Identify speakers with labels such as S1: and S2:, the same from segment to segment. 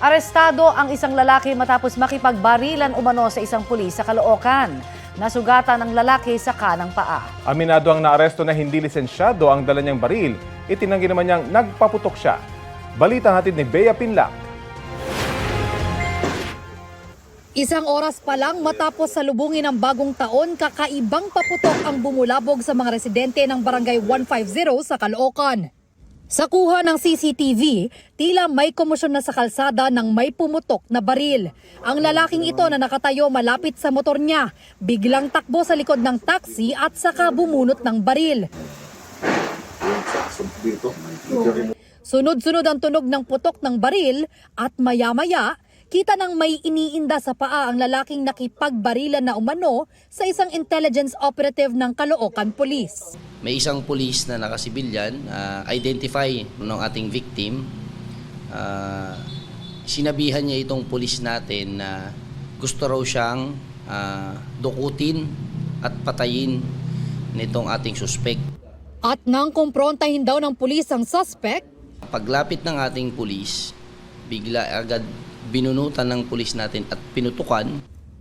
S1: Arestado ang isang lalaki matapos makipagbarilan umano sa isang pulis sa Caloocan. Nasugatan ang lalaki sa kanang paa.
S2: Aminado ang naaresto na hindi lisensyado ang dala niyang baril. Itinanggi naman niyang nagpaputok siya. Balita hatid ni Bea Pinlac.
S3: Isang oras pa lang matapos salubungin ang bagong taon, kakaibang paputok ang bumulabog sa mga residente ng Barangay 150 sa Caloocan. Sa kuha ng CCTV, tila may komosyon na sa kalsada ng may pumutok na baril. Ang lalaking ito na nakatayo malapit sa motor niya, biglang takbo sa likod ng taxi at saka bumunot ng baril. Sunod-sunod ang tunog ng putok ng baril at maya-maya, kita nang may iniinda sa paa ang lalaking nakipagbarilan na umano sa isang intelligence operative ng Caloocan Police.
S4: May isang pulis na nakasibilyan, ah, identify ng ating victim. Ah, sinabihan niya itong pulis natin na gusto raw siyang ah, dukutin at patayin nitong ating suspect.
S3: At nang kumprontahin daw ng pulis ang suspect,
S4: Paglapit ng ating pulis, bigla agad binunutan ng pulis natin at pinutukan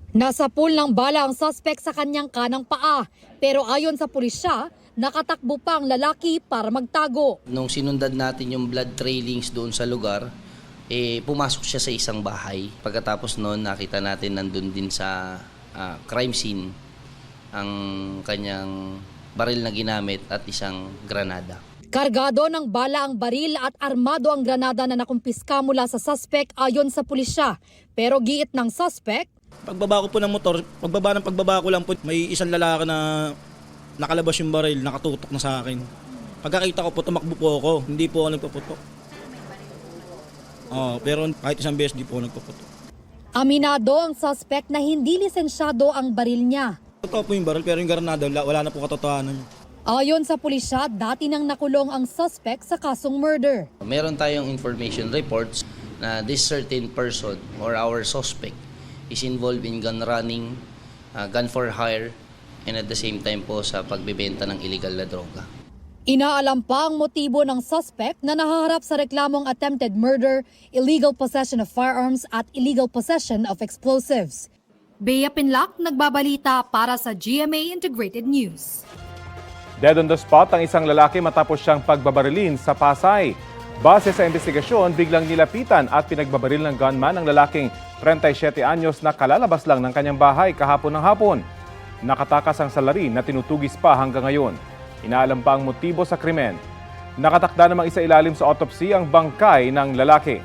S3: nasa pool ng bala ang suspect sa kanyang kanang paa. Pero ayon sa pulisya, nakatakbo pa ang lalaki para magtago.
S4: Nung sinundan natin yung blood trailings doon sa lugar, eh, pumasok siya sa isang bahay. Pagkatapos noon, nakita natin nandun din sa ah, crime scene ang kanyang baril na ginamit at isang granada.
S3: Kargado ng bala ang baril at armado ang granada na nakumpiska mula sa suspect ayon sa pulisya. Pero giit ng suspect,
S5: Pagbaba ko po ng motor, pagbaba ng pagbaba ko lang po, may isang lalaki na nakalabas yung baril, nakatutok na sa akin. Pagkakita ko po, tumakbo po ako. Hindi po ako nagpaputok. Oh, pero kahit isang beses di po ako nagpaputok.
S3: aminado ang suspect na hindi lisensyado ang baril niya.
S5: Totoo po yung baril, pero yung granada, wala, wala na po katotohanan.
S3: Ayon sa pulisya, dati nang nakulong ang suspect sa kasong murder.
S4: Meron tayong information reports na this certain person or our suspect is involved in gun running, ah, gun for hire, and at the same time po sa pagbebenta ng illegal na droga.
S3: Inaalam pa ang motibo ng suspect na nahaharap sa reklamong attempted murder, illegal possession of firearms at illegal possession of explosives. Bea Pinlac, nagbabalita para sa GMA Integrated News.
S2: Dead on the spot ang isang lalaki matapos siyang pagbabarilin sa Pasay. Base sa investigasyon, biglang nilapitan at pinagbabaril ng gunman ang lalaking 37 anyos na kalalabas lang ng kanyang bahay kahapon ng hapon. Nakatakas ang salarin na tinutugis pa hanggang ngayon. Inaalam pa ang motibo sa krimen. Nakatakda namang isa ilalim sa autopsy ang bangkay ng lalaki.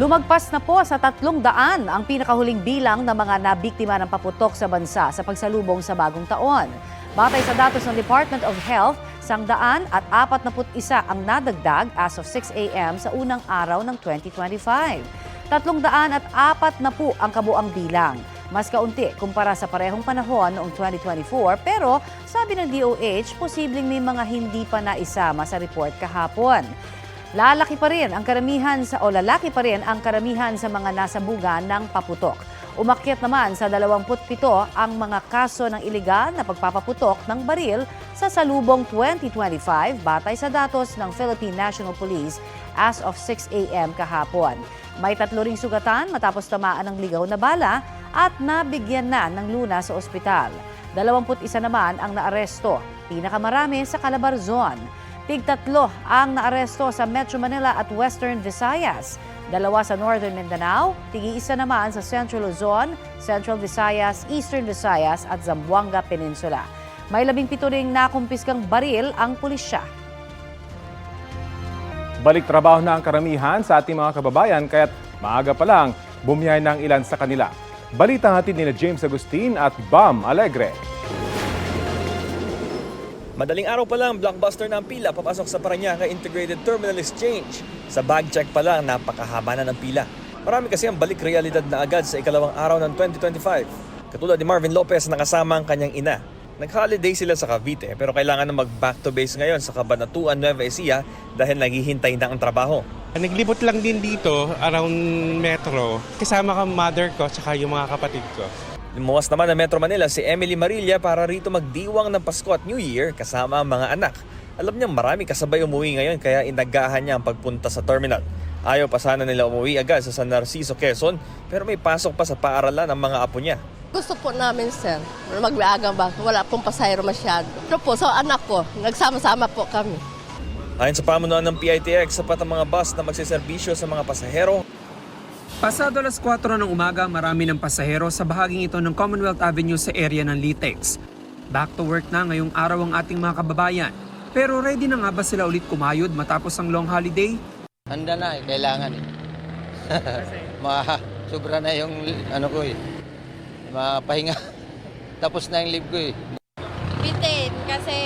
S1: Lumagpas na po sa tatlong daan ang pinakahuling bilang ng mga nabiktima ng paputok sa bansa sa pagsalubong sa bagong taon. Batay sa datos ng Department of Health, sangdaan at 41 ang nadagdag as of 6 a.m. sa unang araw ng 2025. Tatlong daan at apat na po ang kabuang bilang. Mas kaunti kumpara sa parehong panahon noong 2024 pero sabi ng DOH, posibleng may mga hindi pa naisama sa report kahapon. Lalaki pa rin ang karamihan sa o lalaki pa rin ang karamihan sa mga nasabugan ng paputok. Umakyat naman sa 27 ang mga kaso ng iligal na pagpapaputok ng baril sa salubong 2025 batay sa datos ng Philippine National Police as of 6 a.m. kahapon. May tatlo ring sugatan matapos tamaan ng ligaw na bala at nabigyan na ng luna sa ospital. 21 naman ang naaresto, pinakamarami sa Calabarzon. Tigtatlo ang naaresto sa Metro Manila at Western Visayas. Dalawa sa Northern Mindanao, tigi-isa naman sa Central Luzon, Central Visayas, Eastern Visayas at Zamboanga Peninsula. May labing pito ring nakumpiskang baril ang pulisya.
S2: Balik trabaho na ang karamihan sa ating mga kababayan kaya't maaga pa lang bumiyahe ng ilan sa kanila. Balita hatid ni James Agustin at Bam Alegre.
S6: Madaling araw pa lang, blockbuster na ang pila papasok sa Paranaque Integrated Terminal Exchange. Sa bag check pa lang, napakahaba na ng pila. Marami kasi ang balik realidad na agad sa ikalawang araw ng 2025. Katulad ni Marvin Lopez na kasama ang kanyang ina. Nag-holiday sila sa Cavite pero kailangan na mag-back to base ngayon sa Cabanatuan, Nueva Ecija dahil naghihintay na ang trabaho.
S7: Naglibot lang din dito around Metro. Kasama ka mother ko at yung mga kapatid ko.
S6: Lumuwas naman ng Metro Manila si Emily Marilla para rito magdiwang ng Pasko at New Year kasama ang mga anak. Alam niyang marami kasabay umuwi ngayon kaya inagahan niya ang pagpunta sa terminal. Ayaw pa sana nila umuwi agad sa San Narciso, Quezon, pero may pasok pa sa paaralan ang mga apo niya.
S8: Gusto po namin, sir, maglagang ba? Wala pong pasahero masyado. Pero po, sa anak ko, nagsama-sama po kami.
S6: Ayon sa pamunuan ng PITX, sapat ang mga bus na magsiservisyo sa mga pasahero
S9: Pasado alas 4 ng umaga, marami ng pasahero sa bahaging ito ng Commonwealth Avenue sa area ng Litex. Back to work na ngayong araw ang ating mga kababayan. Pero ready na nga ba sila ulit kumayod matapos ang long holiday?
S10: Handa na eh, kailangan eh. Ma, sobra na yung ano ko eh. Mapahinga. Tapos na yung leave ko eh.
S11: Bitin kasi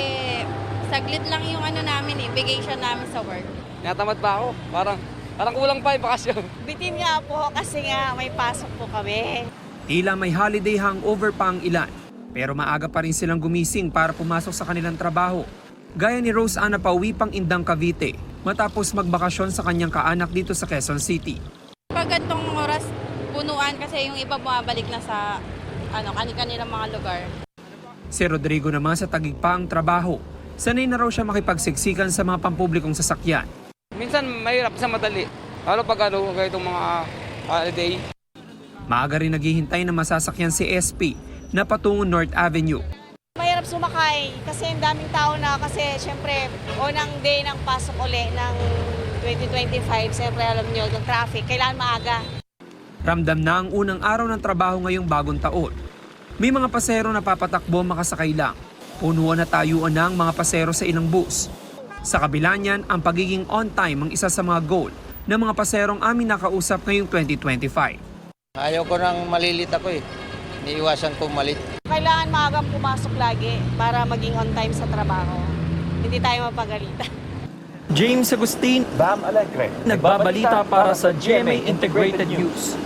S11: saglit lang yung ano namin eh, vacation namin sa work.
S10: Natamad pa ako. Parang, parang kulang pa yung bakasyon.
S11: Bitin nga po kasi nga may pasok po kami.
S9: Tila may holiday hangover pa ang ilan. Pero maaga pa rin silang gumising para pumasok sa kanilang trabaho. Gaya ni Rose Ana pauwi pang Indang Cavite matapos magbakasyon sa kanyang kaanak dito sa Quezon City.
S11: Pag gantong oras, punuan kasi yung iba bumabalik na sa ano, kani-kanilang mga lugar.
S9: Si Rodrigo naman sa tagig pa ang trabaho. Sanay na raw siya makipagsiksikan sa mga pampublikong sasakyan.
S10: Minsan mahirap sa madali. Lalo pag ano, kaya itong mga holiday.
S9: Maaga rin naghihintay na masasakyan si SP na patungo North Avenue.
S11: Mahirap sumakay kasi ang daming tao na kasi syempre unang day ng pasok uli ng 2025, syempre alam nyo, yung traffic, kailangan maaga.
S9: Ramdam na ang unang araw ng trabaho ngayong bagong taon. May mga pasero na papatakbo makasakay lang. Punuan na tayuan na ang mga pasero sa ilang bus. Sa kabila niyan, ang pagiging on time ang isa sa mga goal ng mga paserong amin nakausap ngayong 2025.
S10: Ayaw ko nang malilit ako eh. Niiwasan ko malit.
S11: Kailangan maagang pumasok lagi para maging on time sa trabaho. Hindi tayo mapagalitan.
S9: James Agustin,
S6: Bam Alegre.
S9: nagbabalita para sa GMA Integrated News.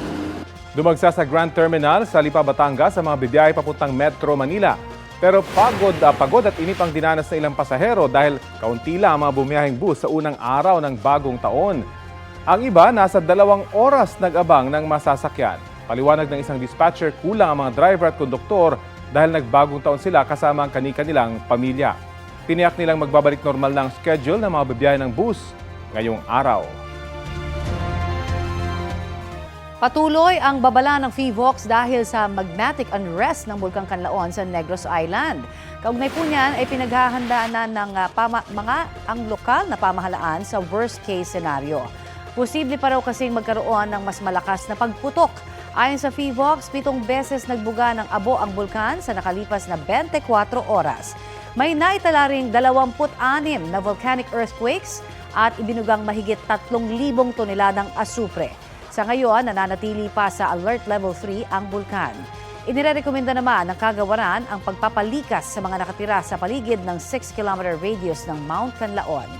S2: Dumagsa sa Grand Terminal sa Lipa, Batangas sa mga bibiyahe papuntang Metro Manila. Pero pagod, ah, pagod at inip ang dinanas ng ilang pasahero dahil kaunti lang ang mga bumiyaheng bus sa unang araw ng bagong taon. Ang iba nasa dalawang oras nag-abang ng masasakyan. Paliwanag ng isang dispatcher, kulang ang mga driver at konduktor dahil nagbagong taon sila kasama ang kanika nilang pamilya. Tiniyak nilang magbabalik normal na ang schedule ng mga bibiyahe ng bus ngayong araw.
S1: Patuloy ang babala ng FIVOX dahil sa magmatic unrest ng Bulkang Kanlaon sa Negros Island. Kaugnay po niyan ay pinaghahandaan na ng pama- mga ang lokal na pamahalaan sa worst case scenario. Posible pa raw kasing magkaroon ng mas malakas na pagputok. Ayon sa FIVOX, pitong beses nagbuga ng abo ang bulkan sa nakalipas na 24 oras. May naitala ring 26 na volcanic earthquakes at ibinugang mahigit 3,000 toneladang asupre. Sa ngayon, nananatili pa sa Alert Level 3 ang bulkan. Inirekomenda naman ng kagawaran ang pagpapalikas sa mga nakatira sa paligid ng 6-kilometer radius ng Mount Canlaon.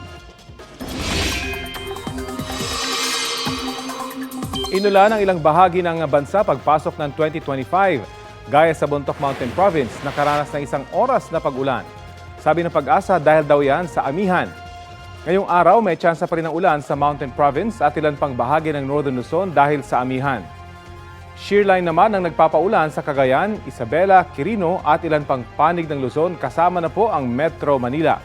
S2: Inula ng ilang bahagi ng bansa pagpasok ng 2025, gaya sa Bontoc Mountain Province, nakaranas ng isang oras na pag-ulan. Sabi ng pag-asa dahil daw yan sa amihan. Ngayong araw, may tsansa pa rin ng ulan sa Mountain Province at ilan pang bahagi ng Northern Luzon dahil sa amihan. Shearline naman ang nagpapaulan sa Cagayan, Isabela, Quirino at ilan pang panig ng Luzon kasama na po ang Metro Manila.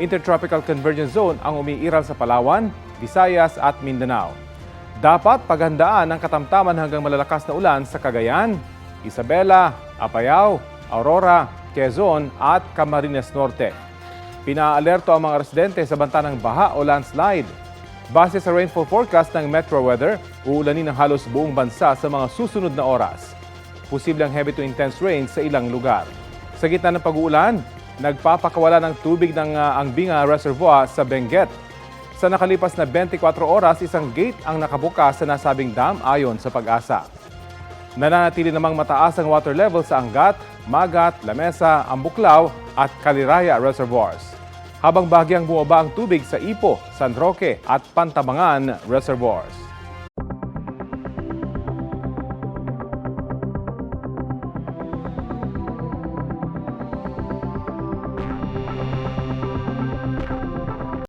S2: Intertropical Convergence Zone ang umiiral sa Palawan, Visayas at Mindanao. Dapat paghandaan ang katamtaman hanggang malalakas na ulan sa Cagayan, Isabela, Apayao, Aurora, Quezon at Camarines Norte. Pinaalerto ang mga residente sa banta ng baha o landslide. Base sa rainfall forecast ng Metro Weather, uulanin ng halos buong bansa sa mga susunod na oras. Posible ang heavy to intense rain sa ilang lugar. Sa gitna ng pag-uulan, nagpapakawala ng tubig ng uh, Angbinga Reservoir sa Benguet. Sa nakalipas na 24 oras, isang gate ang nakabukas sa nasabing dam ayon sa pag-asa. Nananatili namang mataas ang water level sa Angat, Magat, Lamesa, Ambuklaw at Kaliraya reservoirs. Habang bahagyang bumaba ang tubig sa Ipo, San Roque at Pantabangan reservoirs.